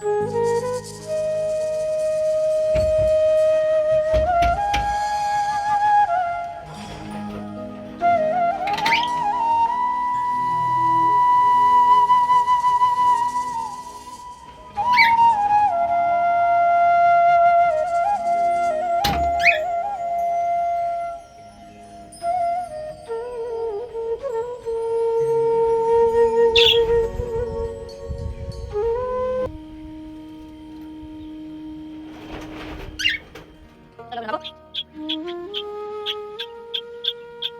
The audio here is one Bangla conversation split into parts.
Mm-hmm.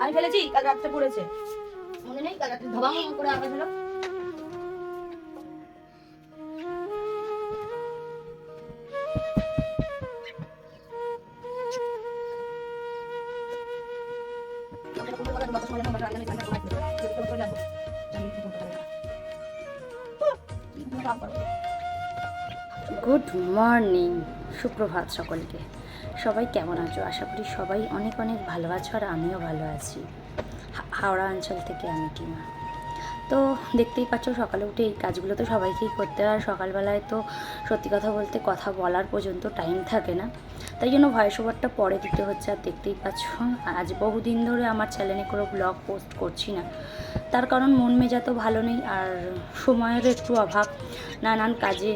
আমি ফেলেছি কাল পড়েছে। মনে নেই? কাল করে গুড মর্নিং সুপ্রভাত সকলকে। সবাই কেমন আছো? আশা করি সবাই অনেক অনেক ভালো আছো আর আমিও ভালো আছি। হাওড়া অঞ্চল থেকে আমি টিমা তো দেখতেই পাচ্ছ সকালে উঠে এই কাজগুলো তো সবাইকেই করতে হয়। আর সকালবেলায় তো সত্যি কথা বলতে কথা বলার পর্যন্ত টাইম থাকে না। তাই জন্য ভয়েস ওভারটা পরে দিতে হচ্ছে। আর দেখতেই পাচ্ছ, আজ বহুদিন ধরে আমার চ্যানেলে কোনো ব্লগ পোস্ট করছি না। তার কারণ মন মেজা তো ভালো নেই। আর সময়ের একটু অভাব। নানান কাজে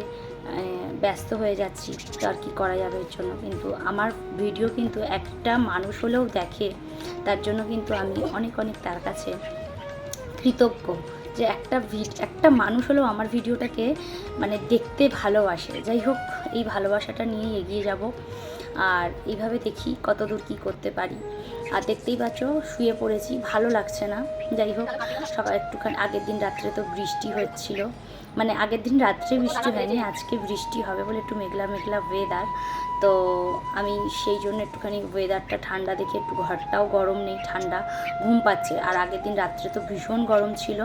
ব্যস্ত হয়ে যাচ্ছি তো আর কী করা যাবে এর জন্য। কিন্তু আমার ভিডিও কিন্তু একটা মানুষ হলেও দেখে, তার জন্য কিন্তু আমি অনেক অনেক তার কাছে কৃতজ্ঞ যে একটা একটা মানুষ হলেও আমার ভিডিওটাকে মানে দেখতে ভালোবাসে। যাই হোক, এই ভালোবাসাটা নিয়ে এগিয়ে যাব। আর এইভাবে দেখি কতদূর কী করতে পারি। আর দেখতেই পাচ্ছ, শুয়ে পড়েছি, ভালো লাগছে না। যাই হোক, সকাল একটুখানি, আগের দিন রাত্রে তো বৃষ্টি হচ্ছিল। মানে আগের দিন রাত্রে বৃষ্টি হয়নি, আজকে বৃষ্টি হবে বলে একটু মেঘলা মেঘলা ওয়েদার তো আমি সেই জন্য একটুখানি ওয়েদারটা ঠান্ডা দেখে একটু ঘরটাও গরম নেই, ঠান্ডা ঘুম পাচ্ছে। আর আগের দিন রাত্রে তো ভীষণ গরম ছিল।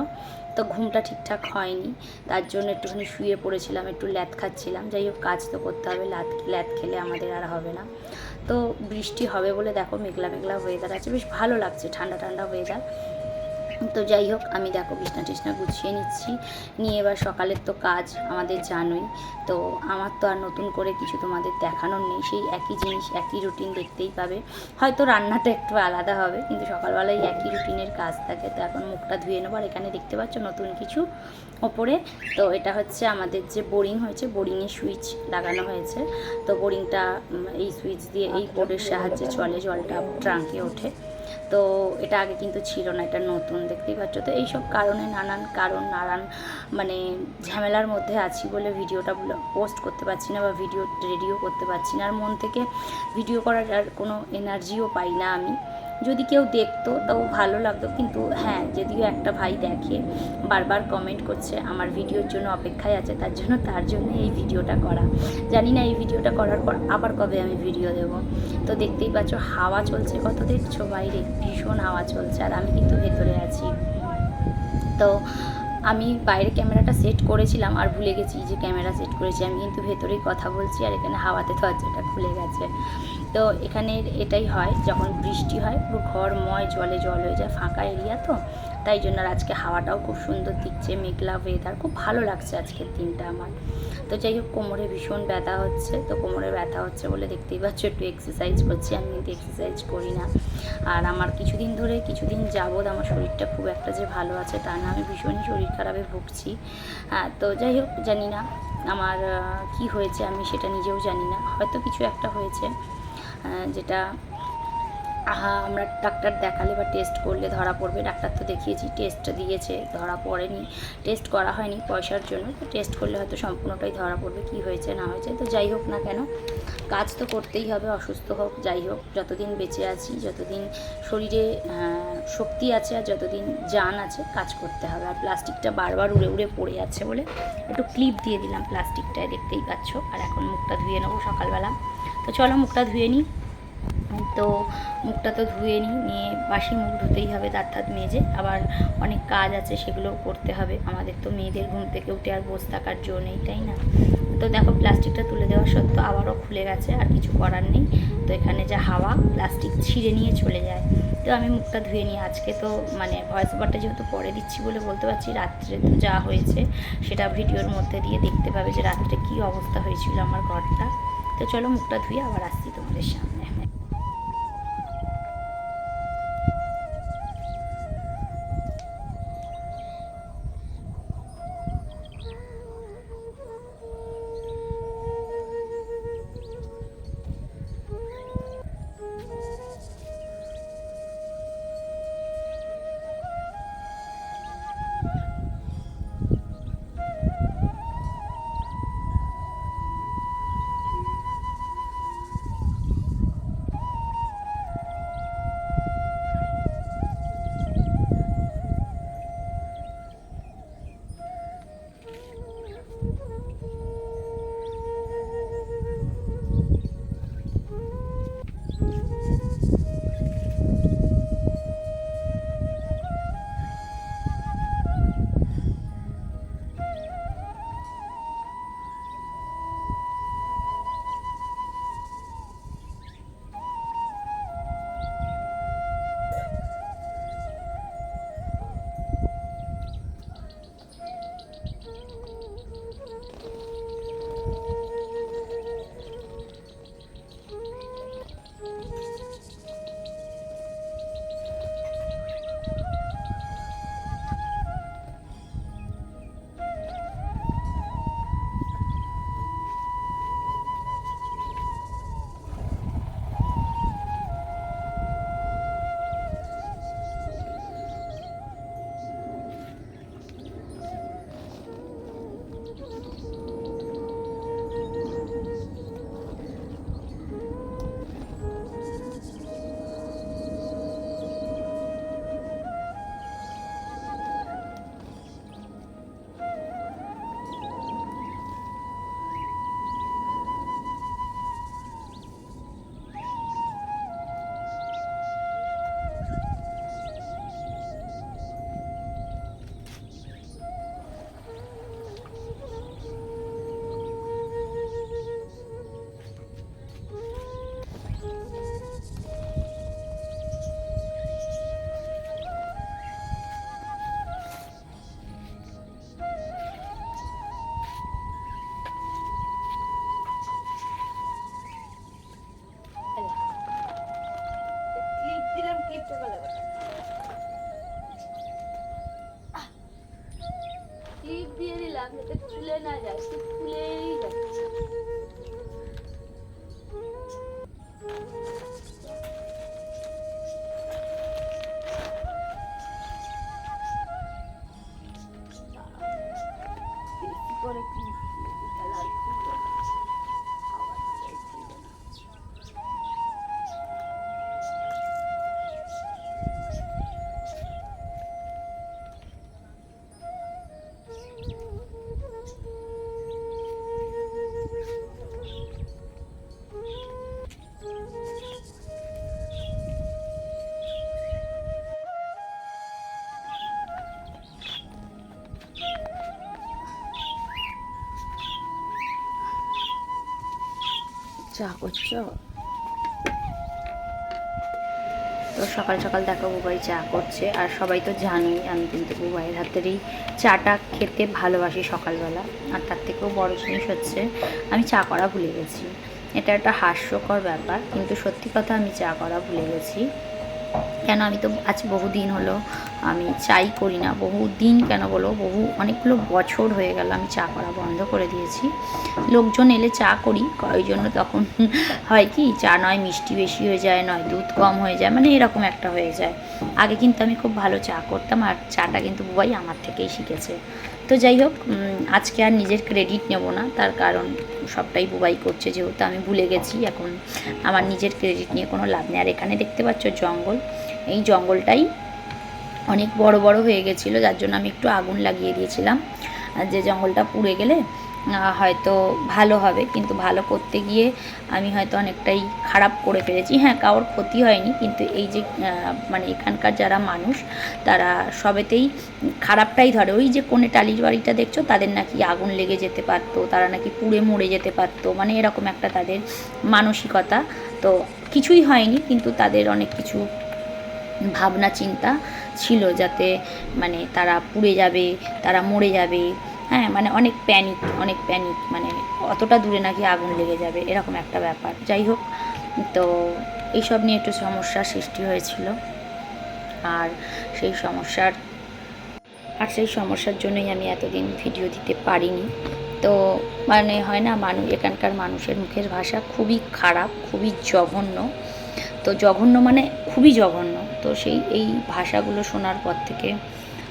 তো ঘুমটা ঠিকঠাক হয়নি। তার জন্য একটুখানি শুয়ে পড়েছিলাম, একটু ল্যাদ খাচ্ছিলাম। যাই হোক, কাজ তো করতে হবে ল্যাদ ল্যাত খেলে আমাদের আর হবে না। তো বৃষ্টি হবে বলে দেখো, মেঘলা মেঘলা ওয়েদার আছে। বেশ ভালো লাগছে, ঠান্ডা ঠান্ডা ওয়েদার তো যাই হোক আমি দেখো বিছনা টিছনা গুছিয়ে নিচ্ছি। নিয়ে এবার সকালের তো কাজ আমাদের জানোই। তো আমার তো আর নতুন করে কিছু তোমাদের দেখানোর নেই। সেই একই জিনিস একই রুটিন দেখতেই পাবে। হয়তো রান্নাটা একটু আলাদা হবে কিন্তু সকালবেলায় একই রুটিনের কাজ থাকে। তো এখন মুখটা ধুয়ে নেব। আর এখানে দেখতে পাচ্ছ নতুন কিছু ওপরে। তো এটা হচ্ছে আমাদের যে বোরিং হয়েছে বোরিংয়ে সুইচ লাগানো হয়েছে। তো বোরিংটা এই সুইচ দিয়ে এই বোর্ডের সাহায্যে চলে জলটা ট্রাঙ্কে ওঠে। তো এটা আগে কিন্তু ছিল না, এটা নতুন, দেখতেই পাচ্ছ। তো এইসব কারণে নানান কারণ, নানান মানে ঝামেলার মধ্যে আছি বলে ভিডিওটা পোস্ট করতে পারছি না বা ভিডিও রেডিও করতে পারছি না। আর মন থেকে ভিডিও করার আর কোনো এনার্জিও পাই না আমি। যদি কেউ দেখতো তাও ভালো লাগতো। কিন্তু হ্যাঁ যদিও একটা ভাই দেখে, বারবার কমেন্ট করছে, আমার ভিডিওর জন্য অপেক্ষায় আছে, তার জন্য তার জন্য এই ভিডিওটা করা। জানি না এই ভিডিওটা করার পর আবার কবে আমি ভিডিও দেব। তো দেখতেই পাচ্ছ, হাওয়া চলছে, কত দেখছ বাইরে? ভীষণ হাওয়া চলছে, আর আমি কিন্তু ভেতরে আছি। তো আমি বাইরে ক্যামেরাটা সেট করেছিলাম, আর ভুলে গেছি যে ক্যামেরা সেট করেছি। আমি কিন্তু ভেতরেই কথা বলছি, আর এখানে হাওয়াতে দরজাটা খুলে গেছে। তো এখানে এটাই হয়, যখন বৃষ্টি হয়, পুরো ঘরময় জলে জল হয়ে যায়, ফাঁকা এরিয়া তো। তাই জন্য আর আজকে হাওয়াটাও খুব সুন্দর দিচ্ছে, মেঘলা ওয়েদার খুব ভালো লাগছে আজকের দিনটা আমার। তো যাই হোক, কোমরে ভীষণ ব্যথা হচ্ছে, তো কোমরে ব্যথা হচ্ছে বলে দেখতেই পাচ্ছ, একটু এক্সারসাইজ করছি, আমি কিন্তু এক্সারসাইজ করি না। আর আমার কিছুদিন ধরে, কিছুদিন যাবৎ আমার শরীরটা খুব একটা যে ভালো আছে তা না, আমি ভীষণই শরীর খারাপে ভুগছি। হ্যাঁ তো যাই হোক, জানি না আমার কি হয়েছে আমি সেটা নিজেও জানি না, হয়তো কিছু একটা হয়েছে। যেটা আহা, আমরা ডাক্তার দেখালে বা টেস্ট করলে ধরা পড়বে। ডাক্তার তো দেখিয়েছি টেস্ট দিয়েছে, ধরা পড়েনি। টেস্ট করা হয়নি পয়সার জন্য। তো টেস্ট করলে হয়তো সম্পূর্ণটাই ধরা পড়বে, কি হয়েছে, না হয়েছে। তো যাই হোক না কেন, কাজ তো করতেই হবে, অসুস্থ হোক, যাই হোক, যতদিন বেঁচে আছি, যতদিন শরীরে শক্তি আছে আর যতদিন জান আছে, কাজ করতে হবে। আর প্লাস্টিকটা বারবার উড়ে উড়ে পড়ে যাচ্ছে বলে একটু ক্লিপ দিয়ে দিলাম, প্লাস্টিকটায় দেখতেই পাচ্ছ। আর এখন মুখটা ধুয়ে নেব সকালবেলা। তো চলো মুখটা ধুয়ে নিই। তো মুখটা তো ধুয়ে নিই, নিয়ে বাসি মুখ ধুতেই হবে, দাঁত টাত মেজে। আবার অনেক কাজ আছে, সেগুলো করতে হবে। আমাদের তো মেয়েদের ঘুম থেকে উঠে আর বসে থাকার জো নেই, তাই না? তো দেখো, প্লাস্টিকটা তুলে দেওয়া সত্ত্বেও আবারও খুলে গেছে, আর কিছু করার নেই। তো এখানে যা হাওয়া, প্লাস্টিক ছিঁড়ে নিয়ে চলে যায়। তো আমি মুখটা ধুয়ে নিই। আজকে তো মানে ভয়েস ওভারটা যেহেতু পরে দিচ্ছি বলে বলতে পারছি, রাত্রে তো যা হয়েছে, সেটা ভিডিওর মধ্যে দিয়ে দেখতে পাবে যে রাত্রে কী অবস্থা হয়েছিল আমার ঘরটা। তো চলো, মুখটা ধুয়ে আবার আসছি তোমাদের সামনে। চা করছ? তো সকাল সকাল দেখো বুবাই চা করছে, আর সবাই তো জানোই আমি কিন্তু বুবাইয়ের হাতেরই চাটা খেতে ভালোবাসি সকালবেলা, আর তার থেকেও বড় জিনিস হচ্ছে আমি চা করা ভুলে গেছি। এটা একটা হাস্যকর ব্যাপার, কিন্তু সত্যি কথা আমি চা করা ভুলে গেছি। কেন আমি তো আজ বহুদিন হলো আমি চাই করি না। বহু দিন কেন বলো, বহু অনেকগুলো বছর হয়ে গেল আমি চা করা বন্ধ করে দিয়েছি। লোকজন এলে চা করি, ওই জন্য তখন হয় কি, চা নয়, মিষ্টি বেশি হয়ে যায়, নয়, দুধ কম হয়ে যায় মানে এরকম একটা হয়ে যায়। আগে কিন্তু আমি খুব ভালো চা করতাম, আর চাটা কিন্তু বুবাই আমার থেকেই শিখেছে। তো যাই হোক আজকে আর নিজের ক্রেডিট নেব না, তার কারণ সবটাই বুবাই করছে যেহেতু আমি ভুলে গেছি, এখন আমার নিজের ক্রেডিট নিয়ে কোনো লাভ নেই। আর এখানে দেখতে পাচ্ছ জঙ্গল, এই জঙ্গলটাই অনেক বড় বড় হয়ে গেছিল, যার জন্য আমি একটু আগুন লাগিয়ে দিয়েছিলাম। যে জঙ্গলটা পুড়ে গেলে হয়তো ভালো হবে, কিন্তু ভালো করতে গিয়ে আমি হয়তো অনেকটাই খারাপ করে ফেলেছি। হ্যাঁ কারোর ক্ষতি হয়নি, কিন্তু এই যে মানে এখানকার যারা মানুষ, তারা সবেতেই খারাপটাই ধরে। ওই যে কোণে টালির বাড়িটা দেখছ, তাদের নাকি আগুন লেগে যেতে পারতো, তারা নাকি পুড়ে মরে যেতে পারতো মানে এরকম একটা তাদের মানসিকতা। তো কিছুই হয়নি, কিন্তু তাদের অনেক কিছু ভাবনা, চিন্তা ছিল যাতে মানে তারা পুড়ে যাবে, তারা মরে যাবে। হ্যাঁ মানে অনেক প্যানিক অনেক প্যানিক মানে অতটা দূরে নাকি আগুন লেগে যাবে, এরকম একটা ব্যাপার। যাই হোক, তো এইসব নিয়ে একটু সমস্যার সৃষ্টি হয়েছিল। আর সেই সমস্যার, আর সেই সমস্যার জন্যই আমি এতদিন ভিডিও দিতে পারিনি। তো মানে হয় না মানুষ এখানকার মানুষের মুখের ভাষা খুবই খারাপ, খুবই জঘন্য। তো জঘন্য মানে খুবই জঘন্য। তো সেই, এই ভাষাগুলো শোনার পর থেকে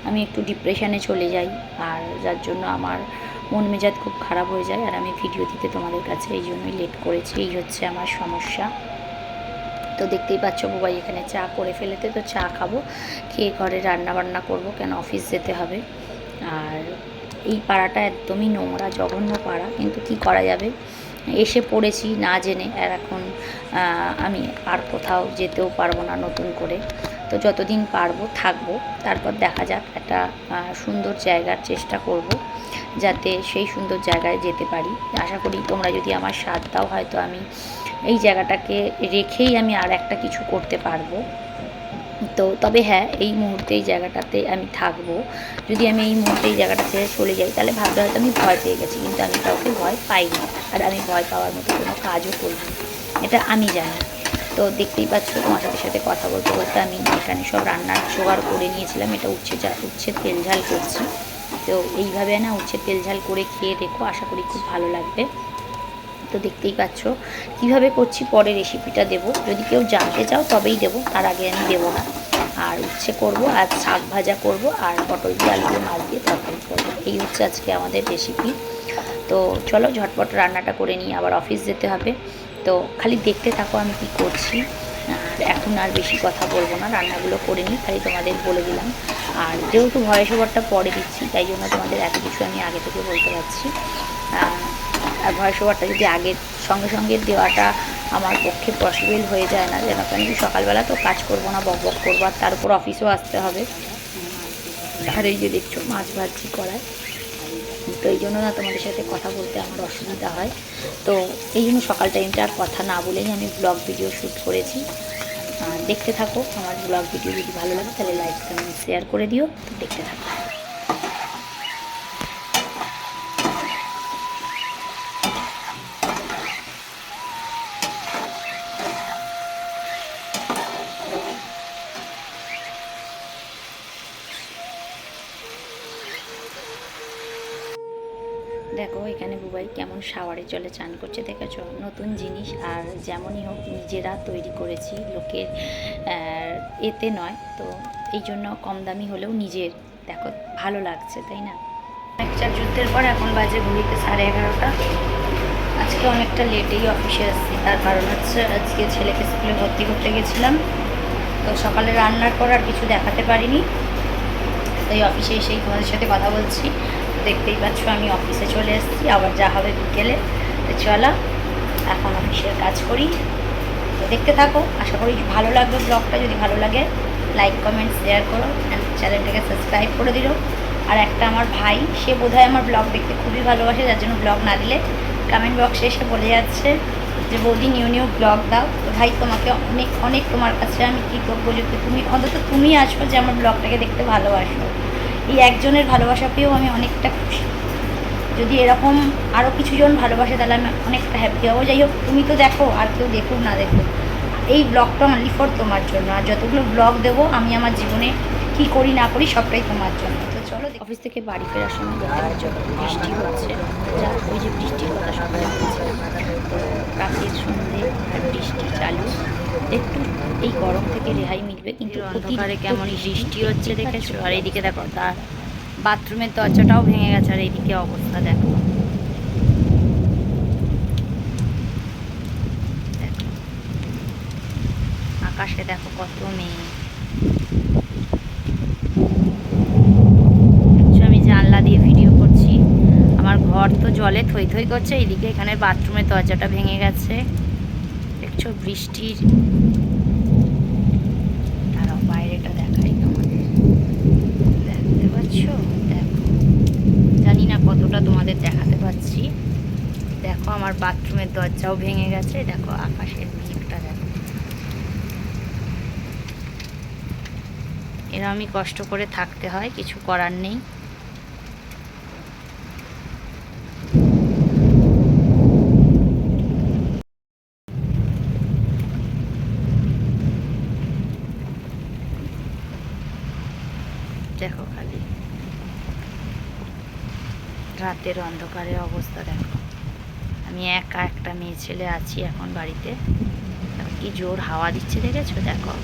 আমি একটু ডিপ্রেশনে চলে যাই। আর যার জন্য আমার মন মেজাজ খুব খারাপ হয়ে যায়। আর আমি ভিডিও দিতে তোমাদের কাছে এই জন্যই লেট করেছি। এই হচ্ছে আমার সমস্যা। তো দেখতেই পাচ্ছ বুবাই এখানে চা করে ফেলেতে তো চা খাব, খেয়ে ঘরে রান্না বান্না করব। কেন অফিস যেতে হবে? আর এই পাড়াটা একদমই নোংরা, জঘন্য পাড়া। কিন্তু কি করা যাবে? এসে পড়েছি না জেনে। আর এখন আমি আর কোথাও যেতেও পারব না নতুন করে। তো যতদিন পারব, থাকব। তারপর দেখা যাক একটা সুন্দর জায়গার চেষ্টা করব, যাতে সেই সুন্দর জায়গায় যেতে পারি। আশা করি তোমরা যদি আমার সাথ দাও, হয়তো আমি এই জায়গাটাকে রেখেই আমি আর একটা কিছু করতে পারব। তো তবে হ্যাঁ এই মুহূর্তে এই জায়গাটাতে আমি থাকব। যদি আমি এই মুহূর্তে এই জায়গাটা ছেড়ে চলে যাই, তাহলে ভাবতে হয়তো আমি ভয় পেয়ে গেছি, কিন্তু আমি কাউকে ভয় পাইনি আর আমি ভয় পাওয়ার মতো কোনো কাজও করিনি। এটা আমি জানি। তো দেখতেই পাচ্ছ, তোমার সাথে সাথে কথা বলতে বলতে আমি এখানে সব রান্নার জোগাড় করে নিয়েছিলাম। এটা উচ্ছে চা উচ্ছে তেল ঝাল করছি। তো এইভাবে না উচ্ছে তেল ঝাল করে খেয়ে দেখো, আশা করি খুব ভালো লাগবে। তো দেখতেই পাচ্ছ। কীভাবে করছি পরে রেসিপিটা দেবো। যদি কেউ জানতে চাও তবেই দেবো, তার আগে আমি দেবো না। আর উচ্ছে করব, আর শাক ভাজা করব, আর পটল দিয়ে আলু দিয়ে মাছ দিয়ে তরকারি করব। এই হচ্ছে আজকে আমাদের রেসিপি তো চলো ঝটপট রান্নাটা করে নিই, আবার অফিস যেতে হবে। তো খালি দেখতে থাকো আমি কি করছি। আর এখন আর বেশি কথা বলব না, রান্নাগুলো করে নিই, খালি তোমাদের বলে দিলাম। আর যেহেতু ভয়েস ওভারটা পরে দিচ্ছি, তাই জন্য তোমাদের এত কিছু আমি আগে থেকে বলতে পারছি। ভয়েস ওভারটা যদি আগের সঙ্গে সঙ্গে দেওয়াটা আমার পক্ষে পসিবল হয়ে যায় না। যেন আমি সকালবেলা তো কাজ করব না, বক বক করব, আর তার উপর অফিসেও আসতে হবে। আর এই যে দেখছ, মাছ ভাজি করায়। তো এই জন্য না তোমাদের সাথে কথা বলতে আমার অসুবিধা হয়। তো এই জন্য সকাল টাইমটা আর কথা না বলেই আমি ব্লগ ভিডিও শ্যুট করেছি। দেখতে থাকো, আমার ব্লগ ভিডিও যদি ভালো লাগে তাহলে লাইক কমেন্ট শেয়ার করে দিও। দেখতে থাকো। দেখো, এখানে বুবাই কেমন শাওয়ারে জলে চান করছে, দেখেছ? নতুন জিনিস, আর যেমনই হোক, নিজেরা তৈরি করেছি লোকের এতে নয়। তো এই জন্য কম দামি হলেও নিজের, দেখো, ভালো লাগছে, তাই না? একটা যুদ্ধের পর এখন বাজে ঘুরিতে সাড়ে এগারোটা। আজকে অনেকটা লেটেই অফিসে আসছি, তার কারণ হচ্ছে আজকে ছেলেকে স্কুলে ভর্তি করতে গেছিলাম। তো সকালে রান্নার পর আর কিছু দেখাতে পারিনি। তাই অফিসে এসেই তোমাদের সাথে কথা বলছি। দেখতেই পাচ্ছ, আমি অফিসে চলে এসেছি, আবার যা হবে বিকেলে। তো চলো, এখন অফিসের কাজ করি। তো দেখতে থাকো, আশা করি ভালো লাগবে ব্লগটা যদি ভালো লাগে লাইক কমেন্ট শেয়ার করো অ্যান্ড চ্যানেলটাকে সাবস্ক্রাইব করে দিও আর একটা আমার ভাই, সে বোধহয় আমার ব্লগ দেখতে খুবই ভালোবাসে, যার জন্য ব্লগ না দিলে কমেন্ট বক্সে এসে বলে যাচ্ছে যে, বৌদি, নিউ নিউ ব্লগ দাও। তো ভাই, তোমাকে অনেক অনেক তোমার কাছে আমি কৃতজ্ঞ যে, তুমি, অন্তত তুমি আছো যে, আমার ব্লগটাকে দেখতে ভালোবাসো। এই একজনের ভালোবাসা পেয়েও আমি অনেকটা খুশি। যদি এরকম আরও কিছুজন ভালোবাসে, তাহলে আমি অনেকটা হ্যাপি হব। যাই হোক, তুমি তো দেখো, আর কেউ দেখুক, না দেখুক। এই ব্লগটা অনলি ফর তোমার জন্য। আর যতগুলো ব্লগ দেবো, আমি আমার জীবনে কি করি, না করি, সবটাই তোমার জন্য। তো চলো অফিস থেকে বাড়ি ফেরার সময় বৃষ্টি হচ্ছে, যা ওই যে বৃষ্টির কথা বলছিলাম তো রাতের সন্ধ্যে বৃষ্টি চালু। একটু এই গরম থেকে রেহাই মিলবে কিন্তু অন্ধকারে কেমন বৃষ্টি হচ্ছে দেখেছ? আর এইদিকে দেখো তার বাথরুমের দরজাটাও ভেঙে গেছে আর এইদিকে অবস্থা দেখো। আকাশে দেখো কত মেয়ে আমি জানলা দিয়ে ভিডিও করছি। আমার ঘর তো জলে থই থই করছে এইদিকে এখানে বাথরুমের দরজাটা ভেঙে গেছে। দেখছ বৃষ্টির দাঁড়াও বাইরেটা দেখাই তোমাদের। দেখতে পাচ্ছ? দেখো। জানি না কতটা তোমাদের দেখাতে পাচ্ছি। দেখো আমার বাথরুমের দরজাও ভেঙে গেছে। দেখো আকাশের মেঘটা দেখো। এরা আমি কষ্ট করে থাকতে হয়, কিছু করার নেই দেখো খালি রাতের অন্ধকারের অবস্থা দেখো। আমি একা একটা মেয়ে ছেলে আছি এখন বাড়িতে। কি জোর হাওয়া দিচ্ছে দেখেছ? দেখো,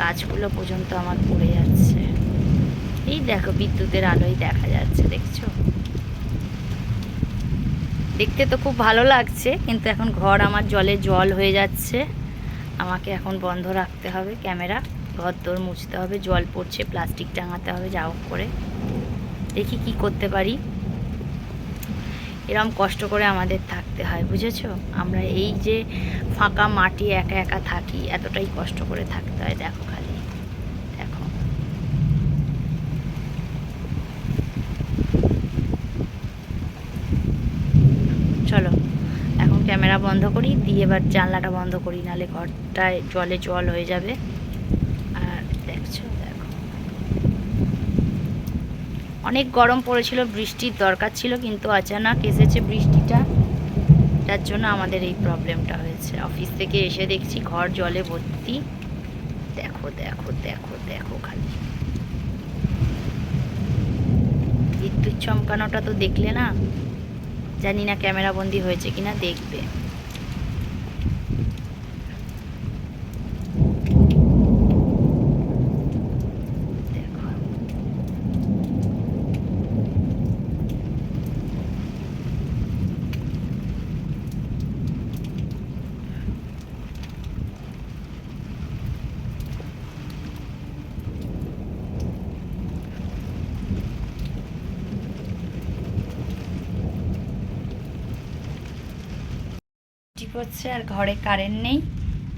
গাছগুলো পর্যন্ত আমার পড়ে যাচ্ছে। এই দেখো, বিদ্যুতের আলোয় দেখা যাচ্ছে, দেখছ? দেখতে তো খুব ভালো লাগছে, কিন্তু এখন ঘর আমার জলে জল হয়ে যাচ্ছে। আমাকে এখন বন্ধ রাখতে হবে ক্যামেরা ঘর দোর মুছতে হবে, জল পড়ছে, প্লাস্টিক টাঙাতে হবে, যা হোক করে। দেখি কি করতে পারি। এরম কষ্ট করে আমাদের থাকতে হয়, বুঝেছ? আমরা এই যে ফাঁকা মাটি একা একা থাকি, এতটাই কষ্ট করে থাকতে হয়, দেখো খালি, দেখো। চলো, এখন ক্যামেরা বন্ধ করি, দিয়ে এবার জানলাটা বন্ধ করি নালে ঘরটায় জলে জল হয়ে যাবে আর দেখছ দেখো অনেক গরম পড়েছিল, বৃষ্টির দরকার ছিল, কিন্তু অচানক এসেছে বৃষ্টিটা। যার জন্য আমাদের এই প্রবলেমটা হয়েছে। অফিস থেকে এসে দেখছি ঘর জলে ভর্তি। দেখো দেখো দেখো দেখো খালি। বিদ্যুৎ চমকানোটা তো দেখলে না? জানি না ক্যামেরা বন্দি হয়েছে কিনা, দেখবে দেখো পড়ছে আর ঘরে কারেন্ট নেই।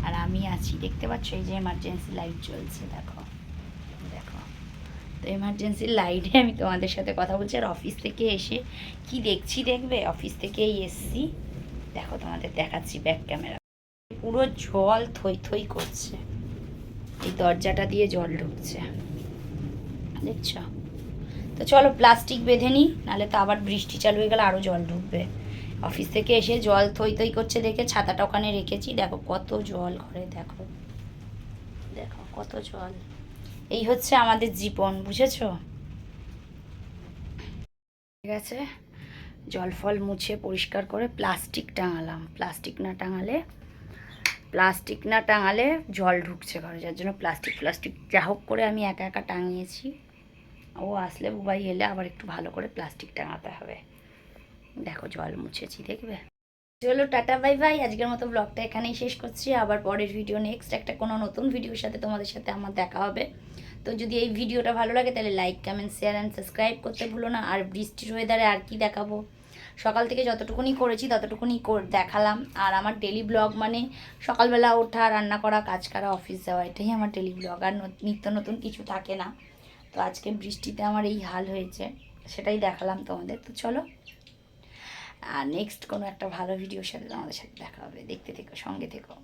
আর আমি আছি। দেখতে পাচ্ছ এই যে এমার্জেন্সি লাইট জ্বলছে দেখো। দেখো। তো এমার্জেন্সি লাইটে আমি তোমাদের সাথে কথা বলছি। আর অফিস থেকে এসে কি দেখছি দেখবে? অফিস থেকেই এসছি। দেখো, তোমাদের দেখাচ্ছি ব্যাক ক্যামেরা পুরো জল থই থই করছে। এই দরজাটা দিয়ে জল ঢুকছে। দেখছ? তো চলো প্লাস্টিক বেঁধে নিই, নাহলে তো আবার বৃষ্টি চালু হয়ে গেলে আরও জল ঢুকবে। অফিস থেকে এসে জল থই থই করছে দেখে ছাতাটা ওখানে রেখেছি। দেখো কত জল ঘরে, দেখো। দেখো কত জল। এই হচ্ছে আমাদের জীবন, বুঝেছ? ঠিক আছে। জল ফল মুছে পরিষ্কার করে প্লাস্টিক টাঙালাম। প্লাস্টিক না টাঙালে, প্লাস্টিক না টাঙালে জল ঢুকছে ঘরে, যার জন্য প্লাস্টিক প্লাস্টিক যা হোক করে আমি একা একা টাঙিয়েছি। ও আসলে বুবাই এলে আবার একটু ভালো করে প্লাস্টিক টাঙাতে হবে। দেখো জল মুছেছি, দেখবে? চলো টাটা, বাই বাই। আজকের মতো ব্লগটা এখানেই শেষ করছি। আবার পরের ভিডিও নেক্সট একটা কোনো নতুন ভিডিওর সাথে তোমাদের সাথে আমার দেখা হবে। তো যদি এই ভিডিওটা ভালো লাগে, তাহলে like comment share and subscribe করতে ভুলো না। আর বৃষ্টির ওয়েদারে আর কি দেখাবো? সকাল থেকে যতটুকুনি করেছি, ততটুকুনি দেখালাম। আর আমার ডেলি ব্লগ মানে সকালবেলা ওঠা, রান্না করা, কাজ করা অফিস যাওয়া, এটাই আমার ডেলি ব্লগ আর নিত্য নতুন কিছু থাকে না। তো আজকে বৃষ্টিতে আমার এই হাল হয়েছে, সেটাই দেখালাম তোমাদের। তো চলো আর নেক্সট কোনো একটা ভালো ভিডিওর সাথে আমাদের সাথে দেখা হবে। দেখতে থেকো, সঙ্গে থেকো।